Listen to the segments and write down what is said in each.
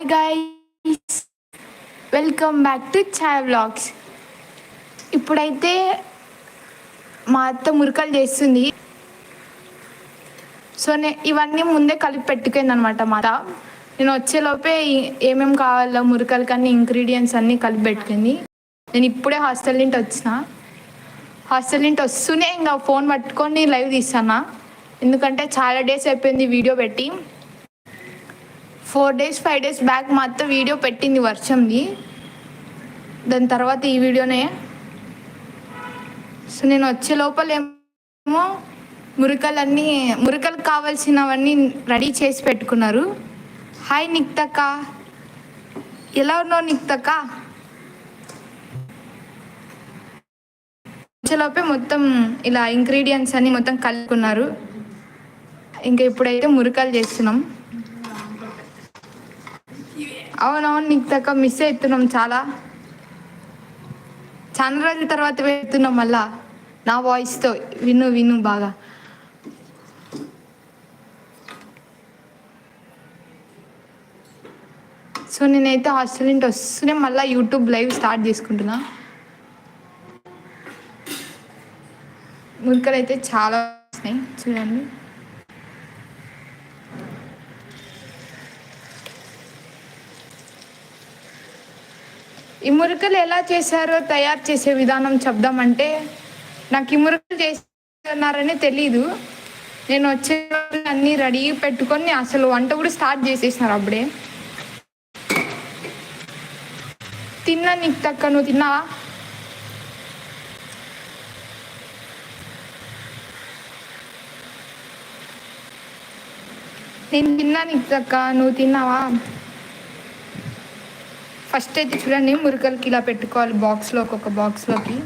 Guys welcome back to chai vlogs ఇప్పుడైతే మా అత్త మురకలు చేస్తుంది. సో నే ఇవన్నీ ముందే కలిపి పెట్టుకుంది అనమాట మా నేను వచ్చేలోపే ఏమేమి కావాలో మురకలు కానీ ఇంగ్రీడియంట్స్ అన్నీ కలిపి పెట్టుకుంది. నేను ఇప్పుడే హాస్టల్ నుండి వచ్చిన. హాస్టల్ నుండి వస్తూనే ఇంకా ఫోన్ పట్టుకొని లైవ్ తీస్తానా. ఎందుకంటే చాలా డేస్ అయిపోయింది వీడియో పెట్టి. Four days five days back మా అత్త వీడియో పెట్టింది వర్షంది. దాని తర్వాత ఈ వీడియోనే. సో నేను వచ్చే లోపల ఏమో మురికలన్నీ మురికలకు కావాల్సినవన్నీ రెడీ చేసి పెట్టుకున్నారు. హాయ్ నిక్తక్క. ఎలా ఉన్నావు నిక్తక్క? వచ్చేలోపే మొత్తం ఇలా ఇంగ్రీడియంట్స్ అన్ని మొత్తం కలుపుకున్నారు. ఇంకా ఇప్పుడైతే మురికలు చేస్తున్నాం. అవునవును నీకు తక్కువ మిస్ అవుతున్నాం చాలా. చాలా రోజుల తర్వాత వెళ్తున్నాం మళ్ళా. నా వాయిస్తో విను విను బాగా. సో నేనైతే హాస్టల్ నుండి వస్తూనే మళ్ళీ యూట్యూబ్ లైవ్ స్టార్ట్ చేసుకుంటున్నా. మురికలు అయితే చాలా వస్తున్నాయి. చూడండి. ఈ మురుకులు ఎలా చేశారో తయారు చేసే విధానం చెప్దామంటే నాకు ఈ మురుకులు చేస్తున్నారని తెలీదు. నేను వచ్చే రోజు అన్నీ రెడీ పెట్టుకొని అసలు వంట కూడా స్టార్ట్ చేసేసినారు అప్పుడే. తిన్నా నీకు తక్క నువ్వు తిన్నావా? నేను తిన్నా నీకు తక్క నువ్వు తిన్నావా? ఫస్ట్ అయితే చూడండి మురికలకి ఇలా పెట్టుకోవాలి బాక్స్లో ఒక్కొక్క బాక్స్లోకి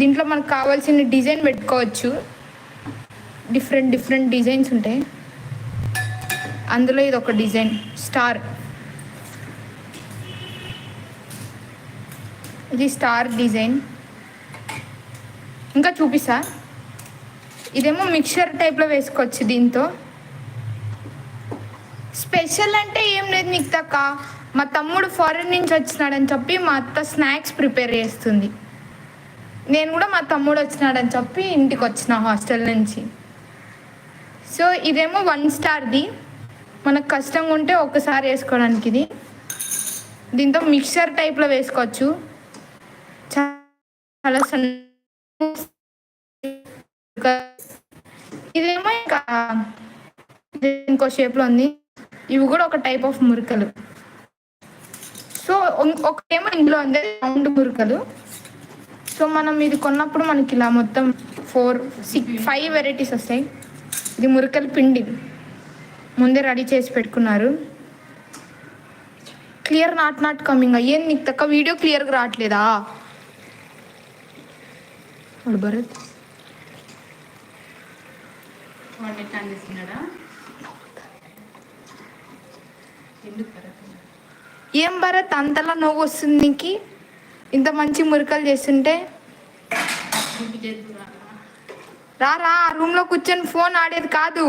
దీంట్లో మనకు కావాల్సిన డిజైన్ పెట్టుకోవచ్చు. డిఫరెంట్ డిఫరెంట్ డిజైన్స్ ఉంటాయి. అందులో ఇది ఒక డిజైన్ స్టార్. ఇది స్టార్ డిజైన్. ఇంకా చూపిస్తా. ఇదేమో మిక్చర్ టైప్లో వేసుకోవచ్చు దీంతో. స్పెషల్ అంటే ఏం లేదు నీకు తక్క మా తమ్ముడు ఫారెన్ నుంచి వచ్చినాడని చెప్పి మా అత్త స్నాక్స్ ప్రిపేర్ చేస్తుంది. నేను కూడా మా తమ్ముడు వచ్చినాడని చెప్పి ఇంటికి వచ్చిన హాస్టల్ నుంచి. సో ఇదేమో వన్ స్టార్ది మనకు కష్టంగా ఉంటే ఒకసారి వేసుకోవడానికి ఇది. దీంతో మిక్సర్ టైప్లో వేసుకోవచ్చు. చాలా సన్న ఇదేమో ఇంకా ఇంకో షేప్లో ఉంది. ఇవి కూడా ఒక టైప్ ఆఫ్ మురికలు. ఒకటేమో ఇందులో అందే రౌండ్ మురికలు సో మనం ఇది కొన్నప్పుడు మనకి ఇలా మొత్తం ఫోర్ సిక్స్ ఫైవ్ వెరైటీస్ వస్తాయి. ఇది మురికల పిండి. ముందే రెడీ చేసి పెట్టుకున్నారు. Clear not not coming. అయ్యేది నీకు తక్కువ వీడియో క్లియర్గా రావట్లేదా? భరత్. ఎందుకు భరత్? ఏం భరత్ అంతలా నవ్వు వస్తుంది నీకు? ఇంత మంచి మురికలు చేస్తుంటే? రారా రా రా ఆ రూమ్లో కూర్చొని ఫోన్ ఆడేది కాదు.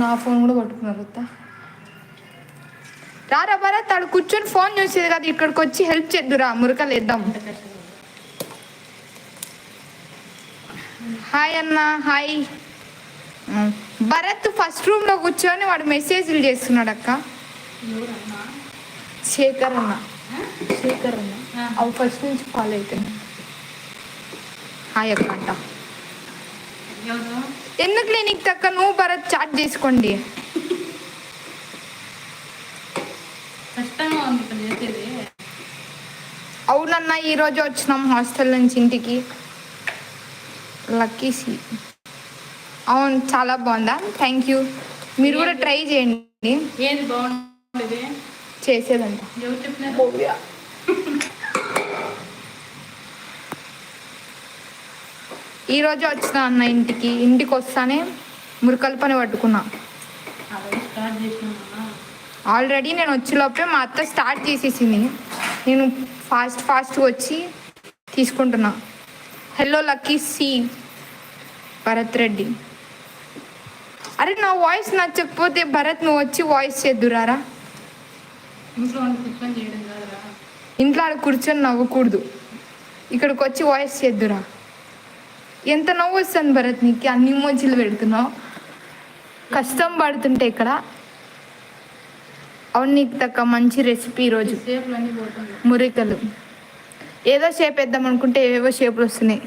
నా ఫోన్ కూడా పట్టుకున్నారు రారా రా రా భరత్ కూర్చొని ఫోన్ చూసేది కదా. ఇక్కడికి వచ్చి హెల్ప్ చేద్దురా మురకలు వేద్దాం. హాయ్ అన్న హాయ్ భరత్ ఫస్ట్ రూమ్లో కూర్చొని వాడు మెసేజ్లు చేస్తున్నాడు అక్క? శేఖర్ అన్న? శేఖర్ అన్న. అవి ఫస్ట్ నుంచి ఫాలో అవుతుంది హాయ్ అక్క అంట? ఎందుకు నీకు తక్క నువ్వు భరత్ చాట్ చేసుకోండి అవునన్న ఈరోజు వచ్చినాం హాస్టల్ నుంచి ఇంటికి లక్కీ సి అవును చాలా బాగుందా? థ్యాంక్ యూ మీరు కూడా ట్రై చేయండి. ఏది బాగుండేది? చేసేదంట. ఈరోజు వచ్చిన అన్న ఇంటికి ఇంటికి వస్తానే మురకల పని పట్టుకున్నా. ఆల్రెడీ నేను వచ్చేలోపే మా అత్త స్టార్ట్ చేసేసింది. నేను ఫాస్ట్ ఫాస్ట్ వచ్చి తీసుకుంటున్నా. Hello Lucky C Bharat Reddy. అరే నా వాయిస్ నచ్చకపోతే భరత్ నువ్వు వచ్చి వాయిస్ చేద్దురారా? ఇంట్లో కూర్చొని ఇంట్లో ఆడ కూర్చొని నవ్వకూడదు. ఇక్కడికి వచ్చి వాయిస్ చేద్దురా. ఎంత నవ్వు వస్తుంది భరత్ నీకు? అన్ని మోజీలు పెడుతున్నావు. కష్టం పడుతుంటే ఇక్కడ. అవును నీకు తక్క మంచి రెసిపీ ఈరోజు. మురికలు. ఏదో షేప్ వేద్దాం అనుకుంటే ఏవేవో షేపులు వస్తున్నాయి.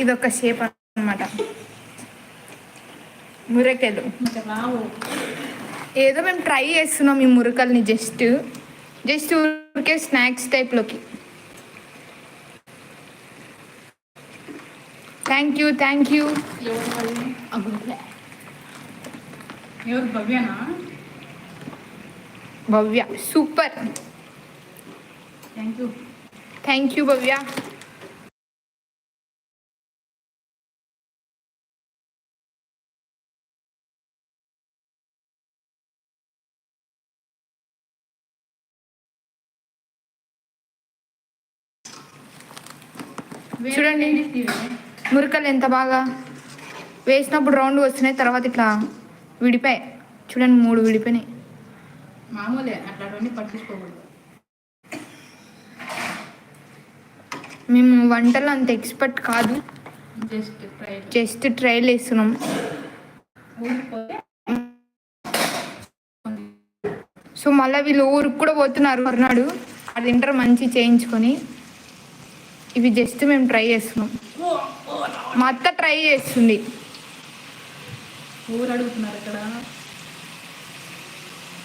ఇదొక షేప్ అన్నమాట. మురకలు. ఏదో మేము ట్రై చేస్తున్నాం ఈ మురకల్ని జస్ట్. జస్ట్ ఊరికే snacks టైప్లోకి. Thank you thank you. ఎవరు భవ్యనా? Bhavya super. Thank you. Thank you Bhavya. చూడండి. మురకలు ఎంత బాగా వేసినప్పుడు రౌండ్ వస్తున్నాయి తర్వాత ఇట్లా విడిపోయాయి చూడండి మూడు విడిపోయినాయి. మామూలే అట్లాంటివన్నీ పట్టించుకోకూడదు. మేము వంటలు అంత ఎక్స్పర్ట్ కాదు. జస్ట్ ట్రై జస్ట్ ట్రైల్ వేస్తున్నాం సో మళ్ళీ వీళ్ళు ఊరికి కూడా పోతున్నారు. మర్నాడు. అది ఇంటర్ మంచి చేయించుకొని. ఇవి జస్ట్ మేము ట్రై చేస్తున్నాం. మా అత్త ట్రై చేస్తుంది. ఊరు అడుగుతున్నారు ఇక్కడ?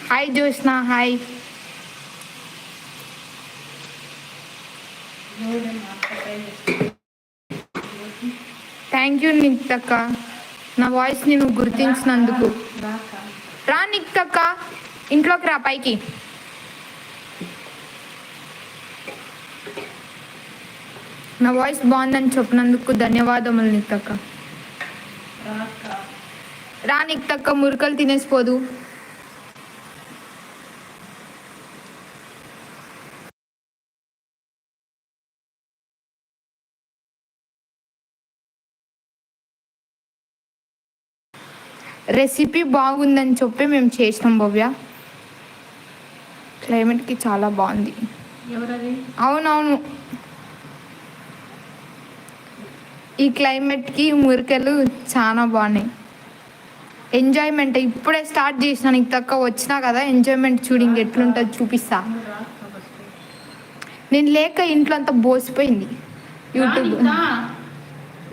Hi Jyotsna hi. Thank you నిక్తక్క. నా వాయిస్ నేను గుర్తించినందుకు. రా నిక్తక్క. ఇంట్లోకి రా పైకి. నా వాయిస్ బాగుందని చెప్పినందుకు ధన్యవాదములు నిక్తక్క రాక రా నిక్తక్క మురుకలు తినేసిపోదు. రెసిపీ బాగుందని చెప్పి మేము చేసినాం భవ్య. క్లైమేట్కి చాలా బాగుంది. అవునవును. ఈ క్లైమేట్కి మురికలు చాలా బాగున్నాయి. ఎంజాయ్మెంట్ ఇప్పుడే స్టార్ట్ చేసిన నీకు తక్కువ వచ్చినా కదా ఎంజాయ్మెంట్ చూడు ఇంక ఎట్లుంటుంది చూపిస్తా. నేను లేక ఇంట్లో అంతా బోసిపోయింది. యూట్యూబ్?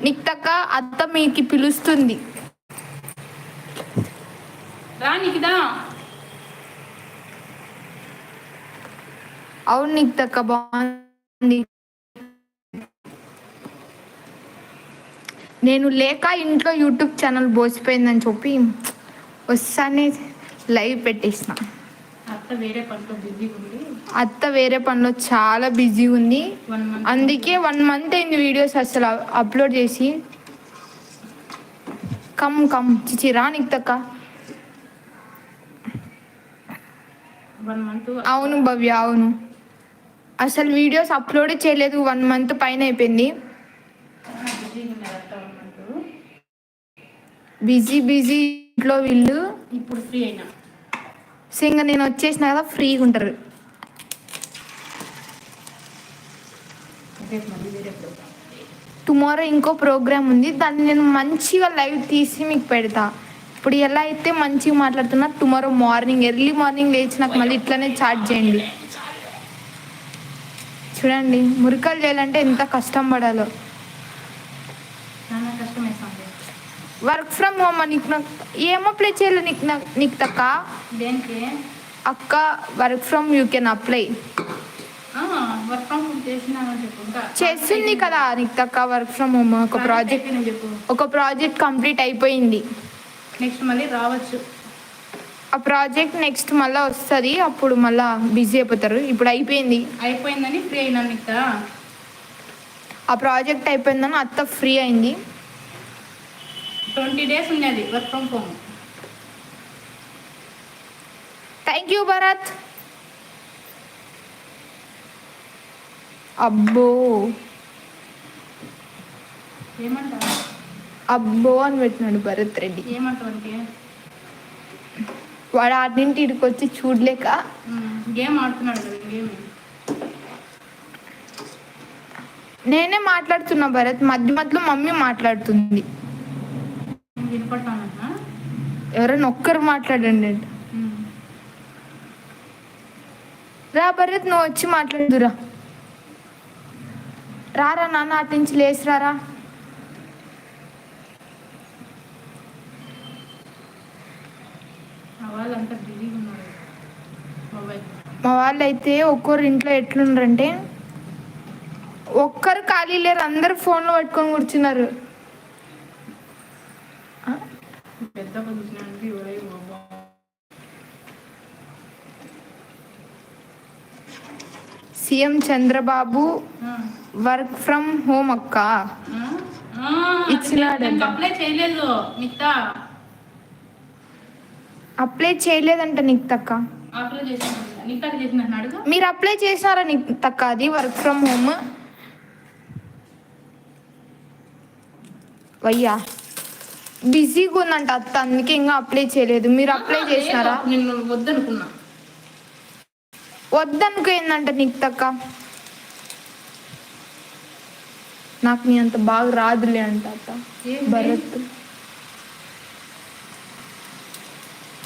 నీకు తక్క అత్త మీకు పిలుస్తుంది. అవును నీకు తక్క బాగుంది. నేను లేక ఇంట్లో యూట్యూబ్ ఛానల్ బోసిపోయిందని చెప్పి వస్తానే లైవ్ పెట్టేసిన. అత్త వేరే పనిలో బిజీగా ఉంది. అత్త వేరే పనిలో చాలా బిజీ ఉంది. అందుకే వన్ మంత్ అయింది వీడియోస్ అసలు అప్లోడ్ చేసి. కమ్ కమ్ చిచి రా నీకు తక్క అవును భవ్య అవును. అసలు వీడియోస్ అప్లోడ్ చేయలేదు వన్ మంత్ పైన అయిపోయింది. బిజీగా బిజీ బిజీ ఇంట్లో వీళ్ళు. ఇప్పుడు ఫ్రీ అయినా. సో ఇంకా నేను వచ్చేసిన కదా ఫ్రీగా ఉంటారు. టుమారో ఇంకో ప్రోగ్రామ్ ఉంది. దాన్ని నేను మంచిగా లైవ్ తీసి మీకు పెడతా. ఇప్పుడు ఎలా అయితే మంచిగా మాట్లాడుతున్నా టుమారో మార్నింగ్ ఎర్లీ మార్నింగ్ లేచి నాకు మళ్ళీ ఇట్లానే చాట్ చేయండి. చూడండి మురికలు చేయాలంటే ఎంత కష్టం పడాలో చాలా కష్టం వేస్తుంది వర్క్ ఫ్రమ్ హోమ్ నీకు నాకు ఏం అప్లై చేయాలి నీకు నాకు నీకు తక్క దేనికి? అక్క work from you can apply చేస్తుంది కదా నీకు తక్క వర్క్ ఫ్రమ్ హోమ్ ఒక ప్రాజెక్ట్ ఒక ప్రాజెక్ట్ కంప్లీట్ అయిపోయింది. నెక్స్ట్ మళ్ళీ రావచ్చు. ఆ ప్రాజెక్ట్ నెక్స్ట్ మళ్ళీ వస్తుంది అప్పుడు మళ్ళీ బిజీ అయిపోతారు. ఇప్పుడు అయిపోయింది. అయిపోయిందని ఫ్రీ అయినా నీకు ఆ ప్రాజెక్ట్ అయిపోయిందని అత్త ఫ్రీ అయింది. ట్వంటీ డేస్ ఉన్నది work from home thank you Bharat అబ్బో. ఏమంటావు అబ్బో అని పెట్టినాడు భరత్ రెడ్డి. ఏమంటావు అంటే? వాడు ఆడింటి ఇడికి వచ్చి చూడలేక. గేమ్ ఆడుతున్నాడు కదా గేమ్. నేనే మాట్లాడుతున్నా భరత్ మధ్య మధ్యలో మమ్మీ మాట్లాడుతుంది. ఎవరైనా ఒక్కరు మాట్లాడండి. రా భరత్ నువ్వు వచ్చి మాట్లాడుదురా. రారా నాన్న అటు నుంచి లేచి రారా మా వాళ్ళు అయితే ఒక్కొరు ఇంట్లో ఎట్లున్నారంటే ఒక్కరు ఖాళీ లేరు అందరు ఫోన్లో పట్టుకొని కూర్చున్నారు ఆ? బాబా CM Chandrababu. Work from home అక్క. అప్లై చేయలేదు మిగతా అప్లై చేయలేదంట నీకు తక్క మీరు అప్లై చేసినారా నీకు తక్క అది వర్క్ ఫ్రమ్ హోమ్? వయ్యా. బిజీగా ఉందంట అత్త అందుకే ఇంకా అప్లై చేయలేదు. మీరు అప్లై చేసినారా? నేను వద్దనుకున్నా. వద్దనుకో ఏందంట నీకు తక్క నాకు నీ అంత బాగా రాదులే అంట అత్త? భరత్.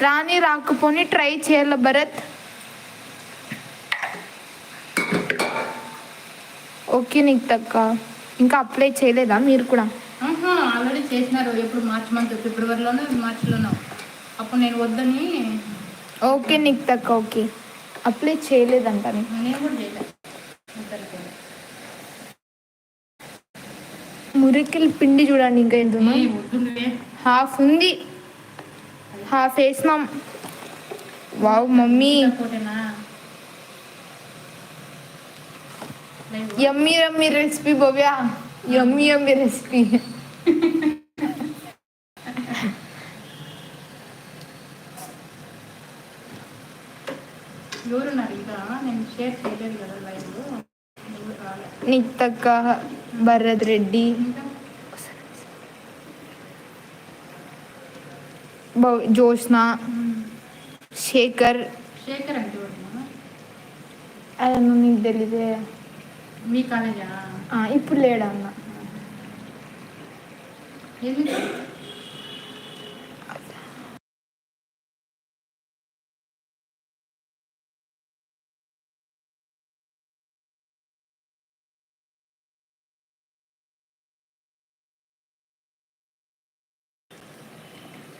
రాని రాకపోని ట్రై చేయాల భరత్. ఓకే నీకు తక్క ఇంకా అప్లై చేయలేదా మీరు కూడా? ఆల్రెడీ చేసినారు. ఎప్పుడు మార్చ్ మంత్ ఫిబ్రవరిలోనో మార్చిలోనో. అప్పుడు నేను వద్దని ఓకే నీకు తక్క ఓకే. అప్లై చేయలేదంట. నేను కూడా చేయలేదు. మురికిల్ పిండి చూడండి ఇంకా ఎంత హాఫ్ ఉంది. హాఫ్ వేసినాం. Wow mummy. Yummy yummy recipe బోవ్యా yummy yummy recipe ఎవరున్నారు ఇంకా నేను షేర్ చేయలేదు కదా లైవ్ ఎవరు రాలే నీకు తక్క భరత్ రెడ్డి ఇంకా భవ్- జ్యోత్స్న మ్మ్. శేఖర్ శేఖర్ అంటే ఎవరు అదన్న నీకు తెలియదే మీ కాలేజా ఆ, ఇప్పుడు లేడా అన్న ఎందుకు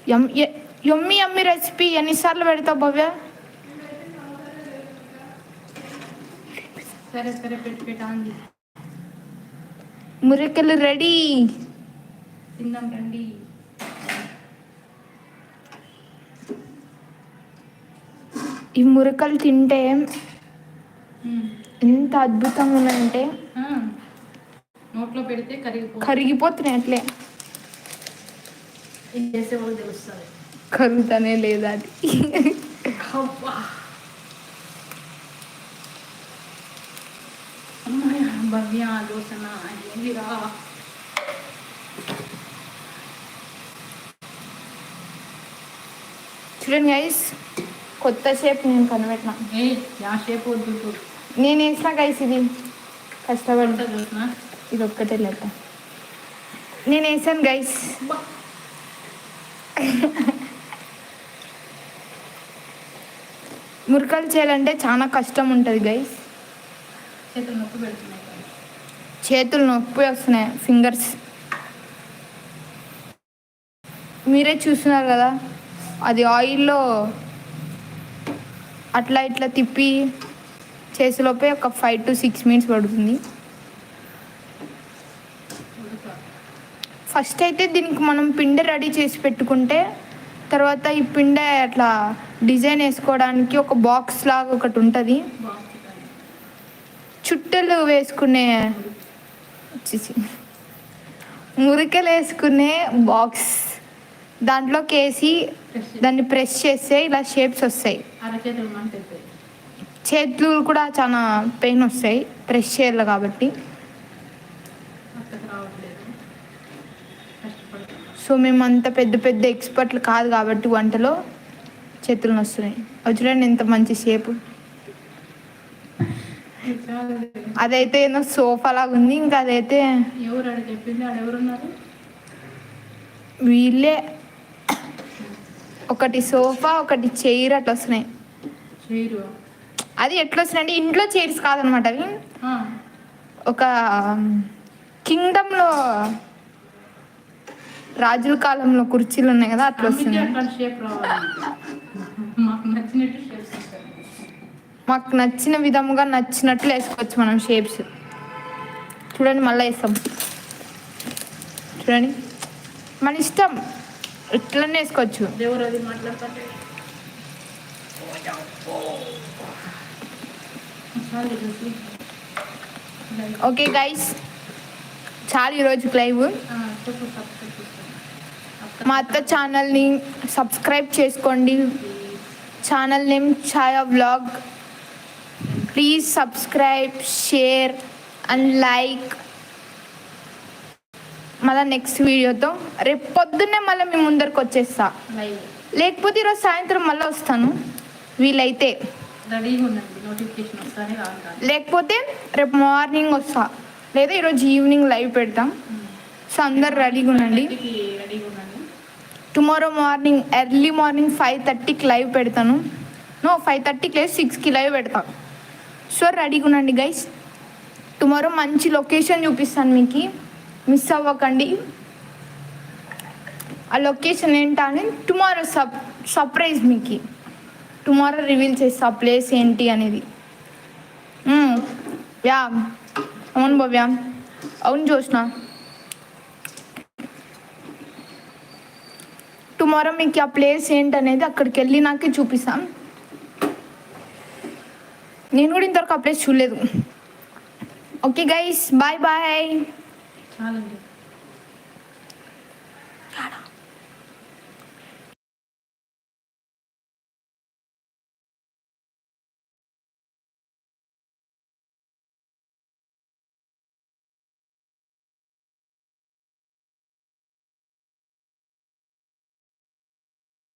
యమ్మీ యమ్మీ రెసిపీ ఎన్నిసార్లు పెడతావు భవ్య? సరే సరే పెట్టి పెట్టాంది మురికలు రెడీ. తిందాం రండి. ఈ మురకలు తింటే. ఎంత అద్భుతంగా ఉన్నాయంటే. నోట్లో పెడితే కరిగిపో కరిగిపోతున్నాయి అట్లే. తెలుస్తుంది? కరుగుతానే లేదా అది. భవ్య దోసన ఏందిరా? చూడండి గైస్ కొత్త షేప్ నేను కనిపెట్టిన. నేను వేసిన గైస్ ఇది. చూసిన? ఇది ఒక్కటే లెక్క. నేను వేసాను గైస్. మురకలు చేయాలంటే చాలా కష్టం ఉంటుంది గైస్. చేతులు నొప్పి వస్తున్నాయి ఫింగర్స్ మీరే చూస్తున్నారు కదా. అది ఆయిల్లో అట్లా ఇట్లా తిప్పి చేసేలోపే ఒక ఫైవ్ టు సిక్స్ మినిట్స్ పడుతుంది. ఫస్ట్ అయితే దీనికి మనం పిండి రెడీ చేసి పెట్టుకుంటే తర్వాత ఈ పిండి అట్లా డిజైన్ వేసుకోవడానికి ఒక బాక్స్ లాగా ఒకటి ఉంటుంది. చుట్టలు వేసుకునే వచ్చేసి మురికలు వేసుకునే బాక్స్. దాంట్లోకి వేసి. దాన్ని ప్రెస్ చేస్తే ఇలా షేప్స్ వస్తాయి. చేతులు కూడా చాలా పెయిన్ వస్తాయి ప్రెస్ చేయాలి కాబట్టి. సో మేము అంత పెద్ద పెద్ద ఎక్స్పర్ట్లు కాదు కాబట్టి వంటలో చేతులు వస్తున్నాయి చూడండి ఎంత మంచి షేపు. అదైతే ఏదో సోఫా లాగా ఉంది ఇంకా అదైతే వీళ్ళే. ఒకటి సోఫా ఒకటి చైర్ అట్లా వస్తున్నాయి. అది ఎట్లా వస్తున్నాయి అంటే ఇంట్లో చైర్స్ కాదనమాట అవి. ఒక కింగ్డమ్లో రాజుల కాలంలో కుర్చీలు ఉన్నాయి కదా అట్లా వస్తున్నాయి. మాకు నచ్చిన విధముగా నచ్చినట్లు వేసుకోవచ్చు మనం షేప్స్. చూడండి మళ్ళీ వేస్తాం. చూడండి. మన ఇష్టం. ఇట్లనే వేసుకోవచ్చు. మాట్లాడతారు ఓకే గైస్ చాలా ఈరోజు లైవ్. ఆ, చెప్పు సబ్స్క్రైబ్ చేసుకోండి మా అత్త ఛానల్ని సబ్స్క్రైబ్ చేసుకోండి. Channel name Chaya vlog. Please subscribe share and like. మళ్ళీ నెక్స్ట్ వీడియోతో రేపు పొద్దున్నే మళ్ళీ మీ ముందరికి వచ్చేస్తా. లేకపోతే ఈరోజు సాయంత్రం మళ్ళీ వస్తాను. వీలైతే. లేకపోతే రేపు మార్నింగ్ వస్తా. లేదా ఈరోజు ఈవినింగ్ లైవ్ పెడతాం. సో అందరు రెడీగా ఉండండి. Tomorrow morning early morning five థర్టీకి లైవ్ పెడతాను. నో ఫైవ్ థర్టీకి లేదు సిక్స్కి లైవ్ పెడతాను సో రెడీగా ఉండండి గైస్ టుమారో మంచి లొకేషన్ చూపిస్తాను మీకు. అవ్వకండి. ఆ లొకేషన్ ఏంటా అని టుమారో సప్ సర్ప్రైజ్ మీకు. టుమారో రివీల్ చేస్తా ఆ ప్లేస్ ఏంటి అనేది. యా. అవును భవ్య. అవును జోష్నా టుమారో మీకు ఆ ప్లేస్ ఏంటనేది అక్కడికి వెళ్ళి నాకే చూపిస్తాం. నేను కూడా ఇంతవరకు ఆ ప్లేస్ చూడలేదు. Okay guys bye bye. చాలండి